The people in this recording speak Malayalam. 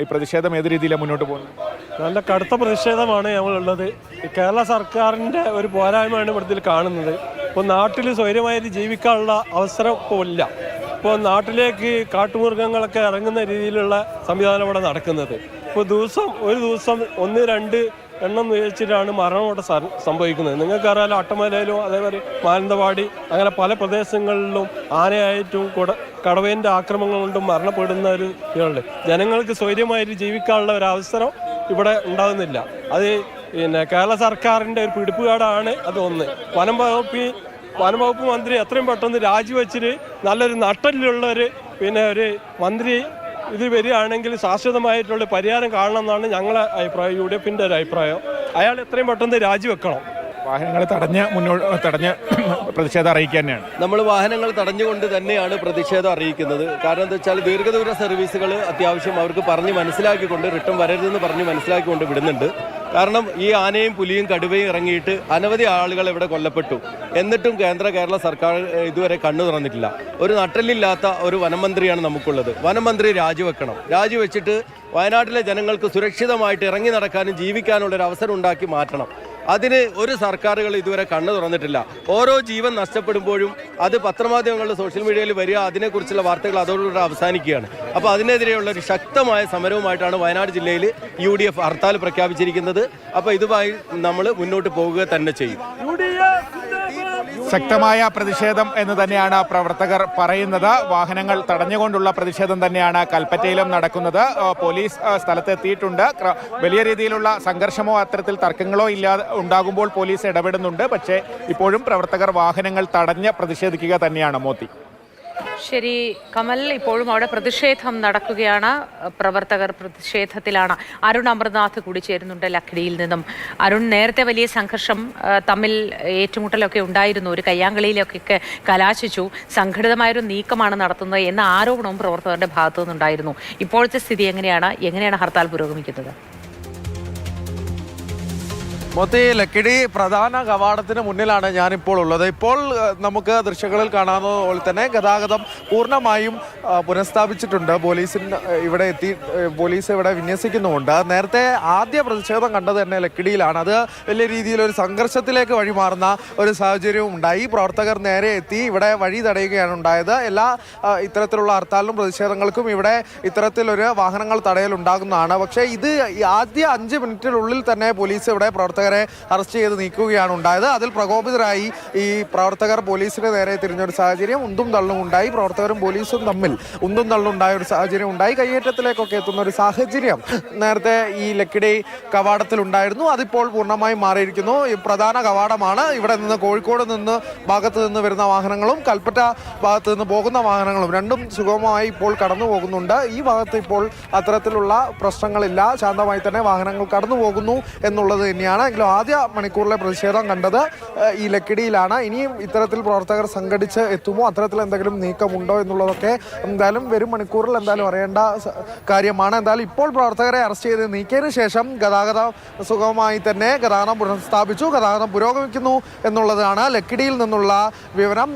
ഈ പ്രതിഷേധം ഏത് രീതിയിലാണ് മുന്നോട്ട് പോകുന്നത്? നല്ല കടുത്ത പ്രതിഷേധമാണ് ഞങ്ങളുള്ളത്. കേരള സർക്കാരിന്റെ ഒരു പോരായ്മയാണ് ഇവിടുത്തിൽ കാണുന്നത്. ഇപ്പോൾ നാട്ടിൽ സ്വൈര്യമായിട്ട് ജീവിക്കാനുള്ള അവസരം ഇപ്പോൾ ഇല്ല. ഇപ്പോൾ നാട്ടിലേക്ക് കാട്ടുമൃഗങ്ങളൊക്കെ ഇറങ്ങുന്ന രീതിയിലുള്ള സംവിധാനം ഇവിടെ നടക്കുന്നത്. ഇപ്പോൾ ദിവസം ഒരു ദിവസം ഒന്ന് രണ്ട് എണ്ണം വെച്ചിട്ടാണ് മരണം ഇവിടെ സ- സംഭവിക്കുന്നത്. നിങ്ങൾക്കറിയാലോ അട്ടമലയിലും അതേപോലെ മാനന്തവാടി അങ്ങനെ പല പ്രദേശങ്ങളിലും ആനയായിട്ടും കുട കടവേന്റെ ആക്രമണം കൊണ്ടും മരണപ്പെടുന്ന ഒരു ഇതുണ്ട്. ജനങ്ങൾക്ക് സ്വൈര്യമായിട്ട് ജീവിക്കാനുള്ള ഒരു അവസരം ഇവിടെ ഉണ്ടാകുന്നില്ല. അത് പിന്നെ കേരള സർക്കാരിന്റെ ഒരു പിടിപ്പുകാടാണ് അത് ഒന്ന് വനം വകുപ്പ് വനം വകുപ്പ് മന്ത്രി എത്രയും പെട്ടെന്ന് രാജിവെച്ചിട്ട് നല്ലൊരു നട്ടലിലുള്ള ഒരു പിന്നെ ഒരു മന്ത്രി ഇത് വരികയാണെങ്കിൽ ശാശ്വതമായിട്ടുള്ള പരിഹാരം കാണണം എന്നാണ് ഞങ്ങളെ അഭിപ്രായം യു ഡി എഫിന്റെ ഒരു അഭിപ്രായം. അയാൾ എത്രയും പെട്ടെന്ന് രാജിവെക്കണം. വാഹനങ്ങൾ തടഞ്ഞ് മുന്നോട്ട് തടഞ്ഞ് പ്രതിഷേധം അറിയിക്കുക തന്നെയാണ്. നമ്മൾ വാഹനങ്ങൾ തടഞ്ഞുകൊണ്ട് തന്നെയാണ് പ്രതിഷേധം അറിയിക്കുന്നത്. കാരണം എന്താ വെച്ചാൽ ദീർഘദൂര സർവീസുകൾ അത്യാവശ്യം അവർക്ക് പറഞ്ഞ് മനസ്സിലാക്കിക്കൊണ്ട് റിട്ടേൺ വരരുതെന്ന് പറഞ്ഞ് മനസ്സിലാക്കിക്കൊണ്ട് വിടുന്നുണ്ട്. കാരണം ഈ ആനയും പുലിയും കടുവയും ഇറങ്ങിയിട്ട് അനവധി ആളുകൾ ഇവിടെ കൊല്ലപ്പെട്ടു. എന്നിട്ടും കേന്ദ്ര കേരള സർക്കാർ ഇതുവരെ കണ്ണു തുറന്നിട്ടില്ല. ഒരു നട്ടലില്ലാത്ത ഒരു വനമന്ത്രിയാണ് നമുക്കുള്ളത്. വനമന്ത്രി രാജിവെക്കണം. രാജിവെച്ചിട്ട് വയനാട്ടിലെ ജനങ്ങൾക്ക് സുരക്ഷിതമായിട്ട് ഇറങ്ങി നടക്കാനും ജീവിക്കാനുള്ള ഒരു അവസരം ഉണ്ടാക്കി മാറ്റണം. അതിന് ഒരു സർക്കാരുകൾ ഇതുവരെ കണ്ണു തുറന്നിട്ടില്ല. ഓരോ ജീവൻ നഷ്ടപ്പെടുമ്പോഴും അത് പത്രമാധ്യമങ്ങളിൽ സോഷ്യൽ മീഡിയയിൽ വരിക അതിനെക്കുറിച്ചുള്ള വാർത്തകൾ അതോടുകൂടി അവസാനിക്കുകയാണ്. അപ്പോൾ അതിനെതിരെയുള്ള ഒരു ശക്തമായ സമരവുമായിട്ടാണ് വയനാട് ജില്ലയിൽ യു ഡി എഫ് ഹർത്താൽ പ്രഖ്യാപിച്ചിരിക്കുന്നത്. അപ്പോൾ ഇതുമായി നമ്മൾ മുന്നോട്ട് പോകുക തന്നെ ചെയ്യും. ശക്തമായ പ്രതിഷേധം എന്ന് തന്നെയാണ് പ്രവർത്തകർ പറയുന്നത്. വാഹനങ്ങൾ തടഞ്ഞുകൊണ്ടുള്ള പ്രതിഷേധം തന്നെയാണ് കൽപ്പറ്റയിലും നടക്കുന്നത്. പോലീസ് സ്ഥലത്തെത്തിയിട്ടുണ്ട്. വലിയ രീതിയിലുള്ള സംഘർഷമോ അത്തരത്തിൽ തർക്കങ്ങളോ ഇല്ലാതെ ഉണ്ടാകുമ്പോൾ പോലീസ് ഇടപെടുന്നുണ്ട്. പക്ഷേ ഇപ്പോഴും പ്രവർത്തകർ വാഹനങ്ങൾ തടഞ്ഞ് പ്രതിഷേധിക്കുക തന്നെയാണ് മോത്തി. ശരി കമൽ ഇപ്പോഴും അവിടെ പ്രതിഷേധം നടക്കുകയാണ്. പ്രവർത്തകർ പ്രതിഷേധത്തിലാണ്. അരുൺ അമർനാഥ് കൂടി ചേരുന്നുണ്ട് ലക്കിടിയിൽ നിന്നും. അരുൺ നേരത്തെ വലിയ സംഘർഷം തമ്മിൽ ഏറ്റുമുട്ടലൊക്കെ ഉണ്ടായിരുന്നു. ഒരു കയ്യാങ്കളിയിലൊക്കെ കലാശിച്ചു. സംഘടിതമായൊരു നീക്കമാണ് നടത്തുന്നത് എന്ന ആരോപണവും പ്രവർത്തകരുടെ ഭാഗത്തു നിന്നുണ്ടായിരുന്നു ഇപ്പോഴത്തെ സ്ഥിതി എങ്ങനെയാണ്? എങ്ങനെയാണ് ഹർത്താൽ പുരോഗമിക്കുന്നത്? മൊത്തി ലക്കിടി പ്രധാന കവാടത്തിന് മുന്നിലാണ് ഞാനിപ്പോൾ ഉള്ളത്. ഇപ്പോൾ നമുക്ക് ദൃശ്യങ്ങളിൽ കാണാവുന്നതുപോലെ തന്നെ ഗതാഗതം പൂർണമായും പുനഃസ്ഥാപിച്ചിട്ടുണ്ട്. പോലീസിന് ഇവിടെ എത്തി പോലീസ് ഇവിടെ വിന്യസിക്കുന്നുമുണ്ട്. നേരത്തെ ആദ്യ പ്രതിഷേധം കണ്ടത് തന്നെ ലക്കിടിയിലാണ്. അത് വലിയ രീതിയിൽ ഒരു സംഘർഷത്തിലേക്ക് വഴിമാറുന്ന ഒരു സാഹചര്യവും ഉണ്ടായി. പ്രവർത്തകർ നേരെ എത്തി ഇവിടെ വഴി തടയുകയാണ് ഉണ്ടായത്. എല്ലാ ഇത്തരത്തിലുള്ള ഹർത്താലിനും പ്രതിഷേധങ്ങൾക്കും ഇവിടെ ഇത്തരത്തിലൊരു വാഹനങ്ങൾ തടയൽ ഉണ്ടാകുന്നതാണ് പക്ഷേ ഇത് ആദ്യ അഞ്ച് മിനിറ്റിനുള്ളിൽ തന്നെ പോലീസ് ഇവിടെ പ്രവർത്തകരെ അറസ്റ്റ് ചെയ്ത് നീക്കുകയാണ് ഉണ്ടായത്. അതിൽ പ്രകോപിതരായി ഈ പ്രവർത്തകർ പോലീസിന് നേരെ തിരിഞ്ഞൊരു സാഹചര്യം ഉന്തും തള്ളും ഉണ്ടായി. പ്രവർത്തകരും പോലീസും തമ്മിൽ ഉന്തും തള്ളും ഉണ്ടായ ഒരു സാഹചര്യം ഉണ്ടായി. കയ്യേറ്റത്തിലേക്കൊക്കെ എത്തുന്ന ഒരു സാഹചര്യം നേരത്തെ ഈ ലക്കിടി കവാടത്തിൽ ഉണ്ടായിരുന്നു. അതിപ്പോൾ പൂർണമായും മാറിയിരിക്കുന്നു. ഈ പ്രധാന കവാടമാണ്. ഇവിടെ നിന്ന് കോഴിക്കോട് നിന്ന് ഭാഗത്ത് നിന്ന് വരുന്ന വാഹനങ്ങളും കൽപ്പറ്റ ഭാഗത്ത് നിന്ന് പോകുന്ന വാഹനങ്ങളും രണ്ടും സുഗമമായി ഇപ്പോൾ കടന്നു പോകുന്നുണ്ട്. ഈ ഭാഗത്ത് ഇപ്പോൾ അത്തരത്തിലുള്ള പ്രശ്നങ്ങളില്ല. ശാന്തമായി തന്നെ വാഹനങ്ങൾ കടന്നു പോകുന്നു എന്നുള്ളത് തന്നെയാണ്. എങ്കിലും ആദ്യ മണിക്കൂറിലെ പ്രതിഷേധം കണ്ടത് ഈ ലക്കിടിയിലാണ്. ഇനിയും ഇത്തരത്തിൽ പ്രവർത്തകർ സംഘടിച്ച് എത്തുമോ? അത്തരത്തിൽ എന്തെങ്കിലും നീക്കമുണ്ടോ എന്നുള്ളതൊക്കെ എന്തായാലും വരും മണിക്കൂറിൽ എന്തായാലും അറിയേണ്ട കാര്യമാണ്. എന്തായാലും ഇപ്പോൾ പ്രവർത്തകരെ അറസ്റ്റ് ചെയ്ത് നീക്കിയതിന് ശേഷം ഗതാഗതം സുഗമമായി തന്നെ ഗതാഗതം പുനഃസ്ഥാപിച്ചു ഗതാഗതം പുരോഗമിക്കുന്നു എന്നുള്ളതാണ് ലക്കിടിയിൽ നിന്നുള്ള വിവരം.